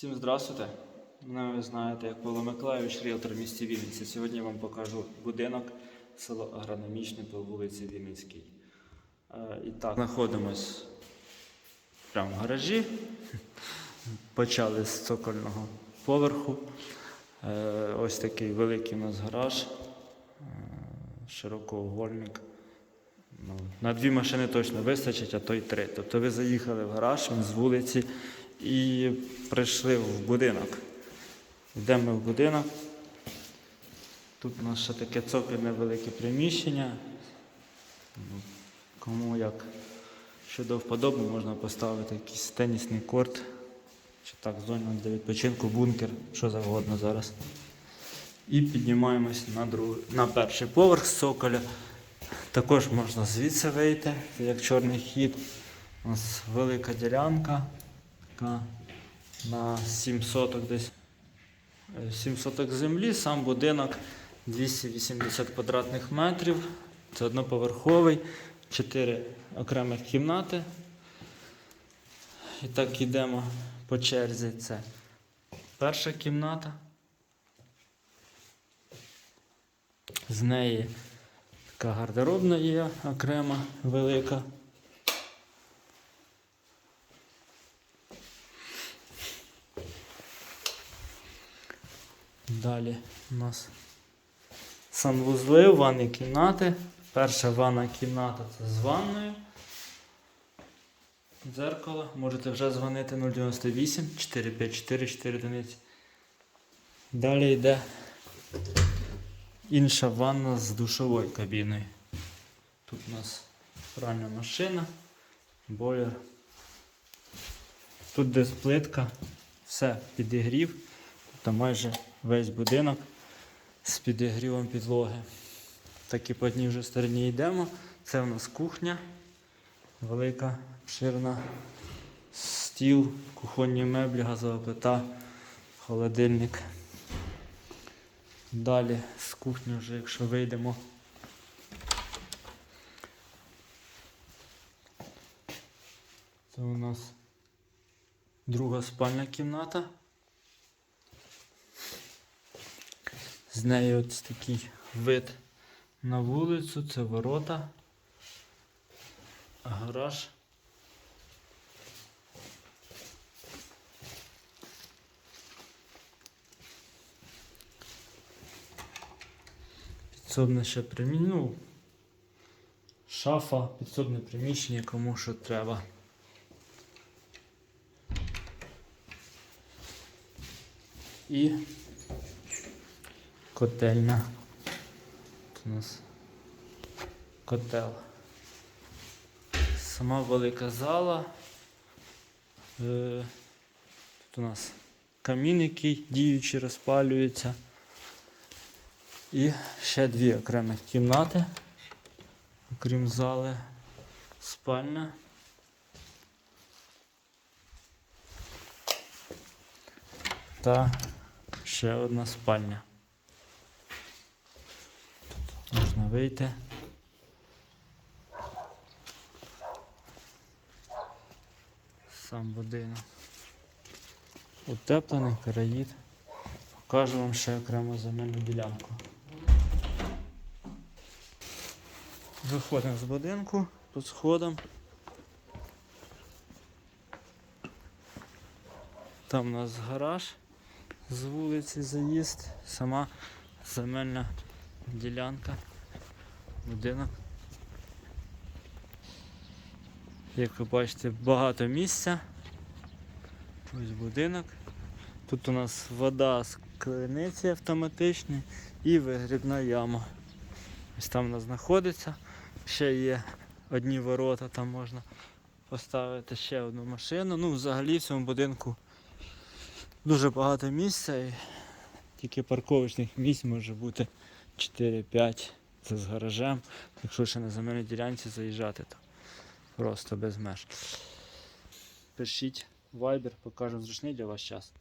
Всім здравствуйте. Мене ви знаєте як Павло Миколайович, ріелтор в місті Вінниця. Сьогодні я вам покажу будинок село Агрономічне по вулиці Вінницькій. Е, І так, знаходимось прямо в гаражі. Почали з цокольного поверху. Е, Ось такий великий у нас гараж, е, широкоугольник. Ну, на дві машини точно вистачить, а то й три. Тобто ви заїхали в гараж, він з вулиці і прийшли в будинок. Йдемо в будинок. Тут у нас ще таке цокольне велике приміщення. Ну, Кому як щодо вподоби, можна поставити якийсь тенісний корт, чи так, зону для відпочинку, бункер, що завгодно зараз. І піднімаємось на, друг... на перший поверх з цоколя. Також можна звідси вийти, як чорний хід. У нас велика ділянка така на 7 соток десь. Е, 7 соток землі, сам будинок 280 квадратних метрів. Це одноповерховий, 4 окремих кімнати. І так йдемо по черзі. Це перша кімната. З неї така гардеробна є окрема, велика. Далі у нас санвузли, ванні кімнати. Перша ванна кімната це з ванною. Дзеркало. Можете вже дзвонити 098 454 4 одиниці. Далі йде інша ванна з душовою кабіною. Тут у нас пральна машина, бойлер. Тут десь плитка, все підігрів. Та майже весь будинок з підігрівом підлоги. Так і по одній вже стороні йдемо. Це у нас кухня, велика, обширна, стіл, кухонні меблі, газова плита, холодильник. Далі з кухні вже, якщо вийдемо. Це у нас друга спальня кімната. З неї ось такий вид на вулицю, це ворота, гараж. Підсобне ще приміщення. Ну, шафа, підсобне приміщення, кому що треба. І котельня. Тут у нас котел. Сама велика зала. Е, Тут у нас камін, який діючи розпалюється. І ще дві окремих кімнати, окрім зали, спальня. Та ще одна спальня. Тут можна вийти. Сам будинок. Утеплений караїд. Покажу вам ще окрему земельну ділянку. Виходимо з будинку тут сходом. Там у нас гараж з вулиці заїзд, сама земельна ділянка, будинок. Як ви бачите, багато місця. Ось будинок. Тут у нас вода з криниці автоматичної і вигрібна яма. Ось там вона знаходиться. Ще є одні ворота, там можна поставити ще одну машину. Ну, взагалі в цьому будинку дуже багато місця і тільки парковочних місць може бути 4-5. Це з гаражем. Якщо ще на земельній ділянці заїжджати, то просто без меж. Пишіть вайбер, покажемо зручний для вас час.